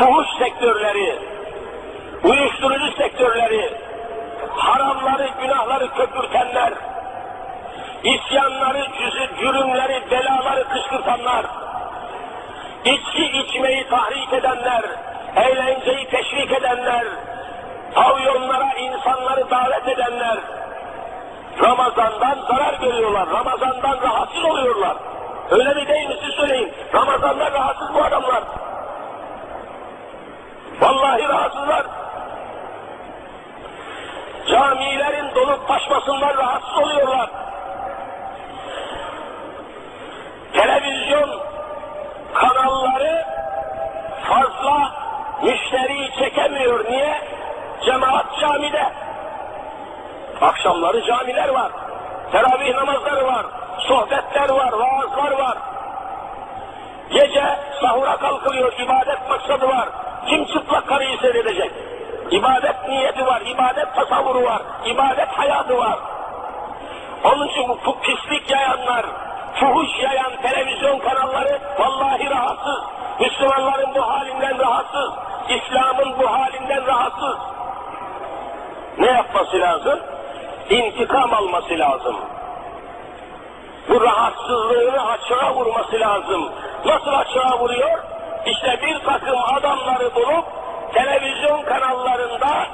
fuhuş sektörleri, uyuşturucu sektörleri, haramları, günahları köpürtenler, isyanları, cürümleri, belaları kışkırtanlar, içki içmeyi tahrik edenler, eğlenceyi teşvik edenler, pavyonlara insanları davet edenler, Ramazan'dan zarar görüyorlar, Ramazan'dan rahatsız oluyorlar. Öyle mi değil mi siz söyleyin. Ramazan'dan rahatsız bu adamlar. Vallahi rahatsızlar. Camilerin dolup taşmasından rahatsız oluyorlar. Televizyon kanalları fazla müşteriyi çekemiyor. Niye? Cemaat camide. Akşamları camiler var. Teravih namazları var. Sohbetler var, vaazlar var. Gece sahura kalkılıyor, ibadet maksadı var. Kim çıplak karıyı seyredecek? İbadet niyeti var, ibadet tasavvuru var, ibadet hayatı var. Onun için bu pislik yayanlar, fuhuş yayan televizyon kanalları vallahi rahatsız. Müslümanların bu halinden rahatsız. İslam'ın bu halinden rahatsız. Ne yapması lazım? İntikam alması lazım. Bu rahatsızlığını açığa vurması lazım. Nasıl açığa vuruyor? İşte bir takım adamları bulup televizyon kanallarında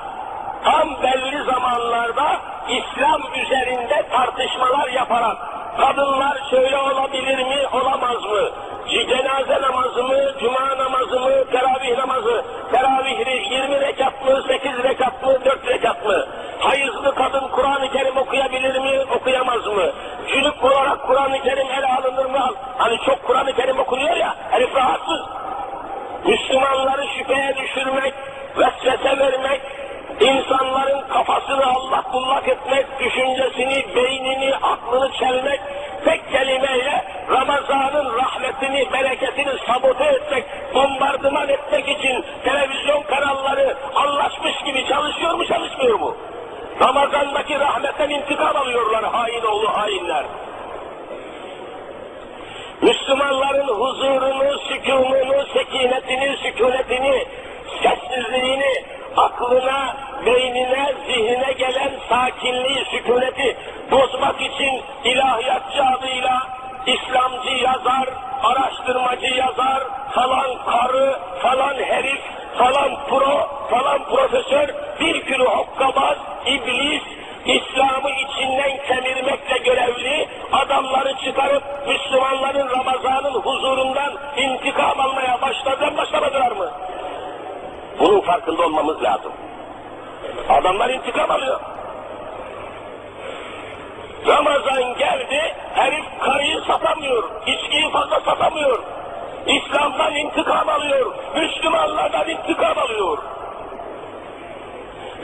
tam belli zamanlarda İslam üzerinde tartışmalar yaparak kadınlar şöyle olabilir mi, olamaz mı? Cenaze namazı mı, cuma namazı mı, teravih namazı, teravih 20 rekat mı, 8 rekat mı, 4 rekat mı? Hayızlı kadın Kur'an-ı Kerim okuyabilir mi, okuyamaz mı? Cünüp olarak Kur'an-ı Kerim ele alınır mı? Hani çok Kur'an-ı Kerim okunuyor ya, herif rahatsız. Müslümanları şüpheye düşürmek, vesvese vermek, insanların kafasını Kullak etmek, düşüncesini, beynini, aklını çelmek, tek kelimeyle Ramazan'ın rahmetini, bereketini sabote etmek, bombardıman etmek için televizyon kanalları anlaşmış gibi çalışıyor mu, çalışmıyor mu? Ramazan'daki rahmetten intikam alıyorlar hain oğlu hainler. Müslümanların huzurunu, sükununu, sekinetini, sükunetini, sessizliğini, aklına, beynine, zihnine gelen sakinliği, sükuneti bozmak için ilahiyatçı adıyla İslamcı yazar, araştırmacı yazar, falan karı, falan herif, falan Bunun farkında olmamız lazım. Adamlar intikam alıyor. Ramazan geldi, herif karıyı satamıyor, içkiyi fazla satamıyor. İslam'dan intikam alıyor, Müslümanlardan intikam alıyor.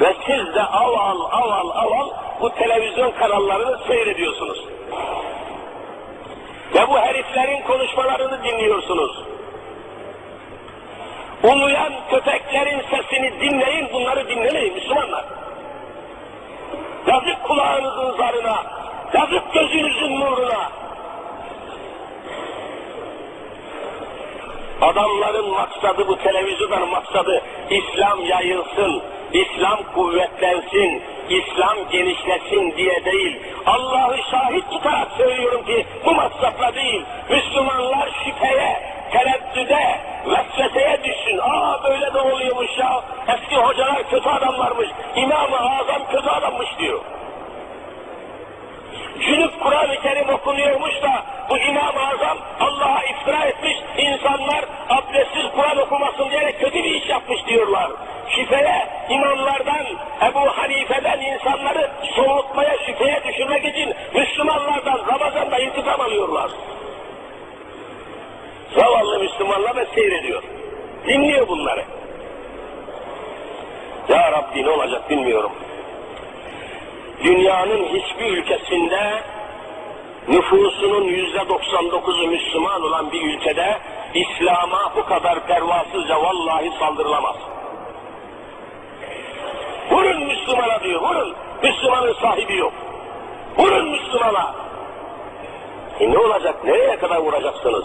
Ve siz de aval aval aval bu televizyon kanallarını seyrediyorsunuz. Ve bu heriflerin konuşmalarını dinliyorsunuz. Uluyan köpeklerin sesini dinleyin, bunları dinlemeyin Müslümanlar. Yazık kulağınızın zarına, yazık gözünüzün nuruna. Adamların maksadı bu televizyonların maksadı İslam yayılsın, İslam kuvvetlensin, İslam genişlesin diye değil. Allah'ı şahit tutarak söylüyorum ki bu maksatla değil. Müslümanlar şüpheye, tereddüde, düşsün. Aa böyle de oluyormuş ya. Eski hocalar kötü adamlarmış. İmam-ı Azam kötü adammış diyor. Cünüp Kur'an-ı Kerim okunuyormuş da bu İmam-ı Azam Allah'a iftira etmiş, insanlar abdestsiz Kur'an okumasın diyerek kötü bir iş yapmış diyorlar. Şüpheye imamlardan, Ebu Hanife'den insanları soğutmaya, şüpheye düşürmek için Müslümanlardan Ramazan'da intikam alıyorlar. Zavallı Müslümanlar da seyrediyor. Dinliyor bunları. Ya Rabbi ne olacak bilmiyorum dünyanın hiçbir ülkesinde nüfusunun yüzde 99'u Müslüman olan bir ülkede İslam'a bu kadar pervasızca vallahi saldırılamaz. Vurun Müslümana diyor, vurun. Müslümanın sahibi yok. Vurun Müslümana. E ne olacak, nereye kadar vuracaksınız?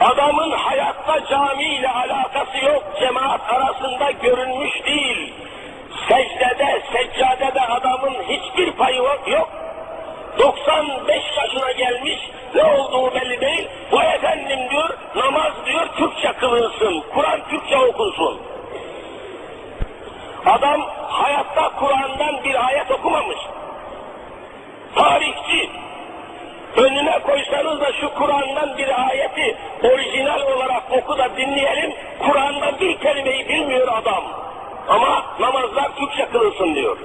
Adamın hayatta camiyle alakası yok, cemaat arasında görünmüş değil. Secdede, seccadede adamın hiçbir payı yok. 95 yaşına gelmiş, ne olduğu belli değil. Bu efendim diyor, namaz diyor Türkçe kılınsın, Kur'an Türkçe okunsun. Adam hayatta Kur'an'dan bir ayet okumamış. Tarihçi. Önüne koysanız da şu Kur'an'dan bir ayeti orijinal olarak oku da dinleyelim. Kur'an'dan bir kelimeyi bilmiyor adam. Ama namazlar Türkçe kılınsın diyor.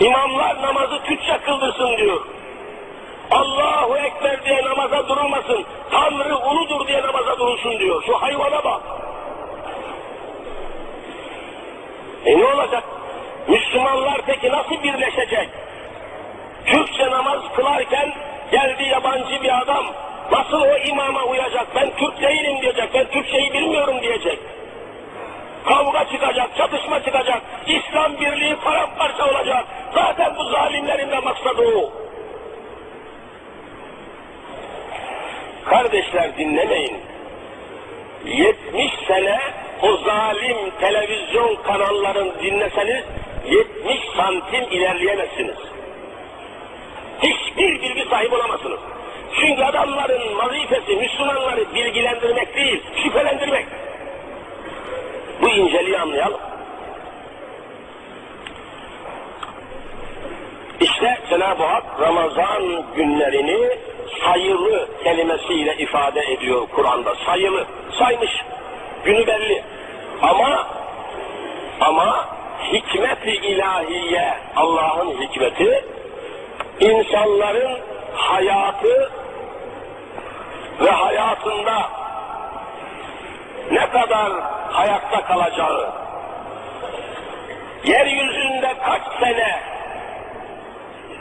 İmamlar namazı Türkçe kıldırsın diyor. Allahu Ekber diye namaza durulmasın. Tanrı uludur diye namaza durulsun diyor. Şu hayvana bak. E ne olacak? Müslümanlar peki nasıl birleşecek? Türkçe namaz kılarken geldi yabancı bir adam. Nasıl o imama uyacak? Ben Türk değilim diyecek. Ben Türkçeyi bilmiyorum diyecek. Kavga çıkacak, çatışma çıkacak. İslam birliği paramparça olacak. Zaten bu zalimlerin de maksadı o. Kardeşler dinlemeyin. 70 sene o zalim televizyon kanalların dinleseniz 70 santim ilerleyemezsiniz. Hiçbir bilgi sahibi olamazsınız. Çünkü adamların vazifesi Müslümanları bilgilendirmek değil, şüphelendirmek. Bu inceliği anlayalım. İşte Cenab-ı Hak Ramazan günlerini sayılı kelimesiyle ifade ediyor Kur'an'da. Sayılı, saymış. Günü belli. Ama ama hikmet-i ilahiye, Allah'ın hikmeti, insanların hayatı ve hayatında ne kadar hayatta kalacağı, yeryüzünde kaç sene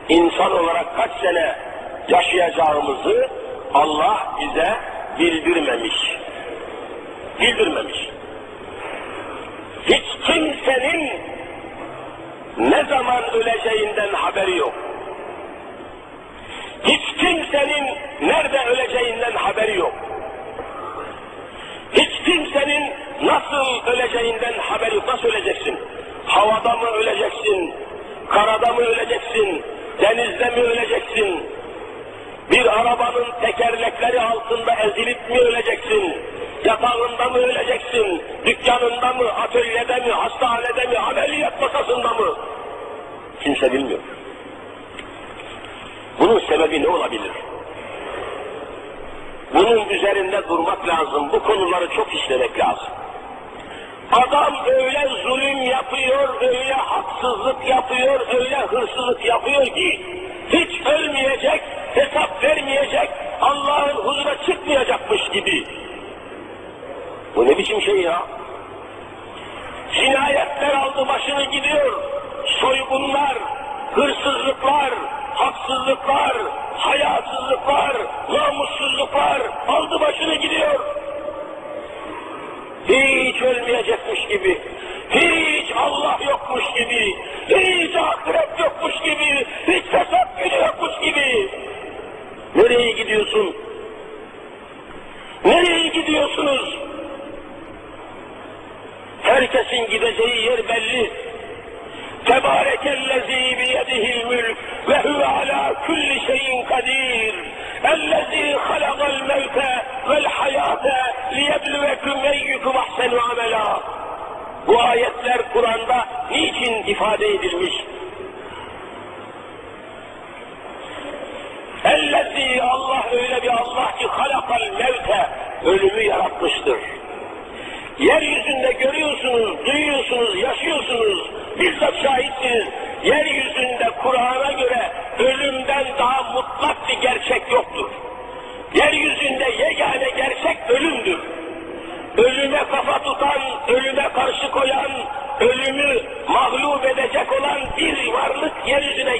insan olarak kaç sene yaşayacağımızı Allah bize bildirmemiş. Bildirmemiş. Hiç kimsenin ne zaman öleceğinden haberi yok. Hiç kimsenin nerede öleceğinden haberi yok. Hiç kimsenin nasıl öleceğinden haberi yok. Nasıl öleceksin? Havada mı öleceksin? Karada mı öleceksin? Denizde mi öleceksin? Bir arabanın tekerlekleri altında ezilip mi öleceksin? Yatağında mı öleceksin? Dükkanında mı? Atölyede mi? Hastanede mi? Ameliyat masasında mı? Kimse bilmiyor. Sebebi ne olabilir? Bunun üzerinde durmak lazım. Bu konuları çok işlemek lazım. Adam öyle zulüm yapıyor, öyle haksızlık yapıyor, öyle hırsızlık yapıyor ki hiç ölmeyecek, hesap vermeyecek, Allah'ın huzuruna çıkmayacakmış gibi. Bu ne biçim şey ya? Cinayetler aldı başını gidiyor, soygunlar, hırsızlıklar, haksızlıklar, hayasızlıklar, namussuzluklar aldı başını gidiyor. Hiç ölmeyecekmiş gibi, hiç Allah yokmuş gibi, hiç ahiret yokmuş gibi, hiç hesap günü yokmuş gibi. Nereye gidiyorsun? Nereye gidiyorsunuz? Herkesin gideceği yer belli. Tebarekellezî biyedihil mülk ve huve alâ kulli şeyin kadir. Ellezî halakal mevte vel hayâte liyebluvekum eyyukum ahsenu amela. Bu ayetler Kur'an'da niçin ifade edilmiş? Ellezî Allah öyle bir Allah ki halakal mevte ölümü yaratmıştır. Yeryüzünde görüyorsunuz, duyuyorsunuz, yaşıyorsunuz, bizzat şahitsiniz. Yeryüzünde Kur'an'a göre ölümden daha mutlak bir gerçek yoktur. Yeryüzünde yegane gerçek ölümdür. Ölüme kafa tutan, ölüme karşı koyan, ölümü mağlup edecek olan bir varlık yeryüzüne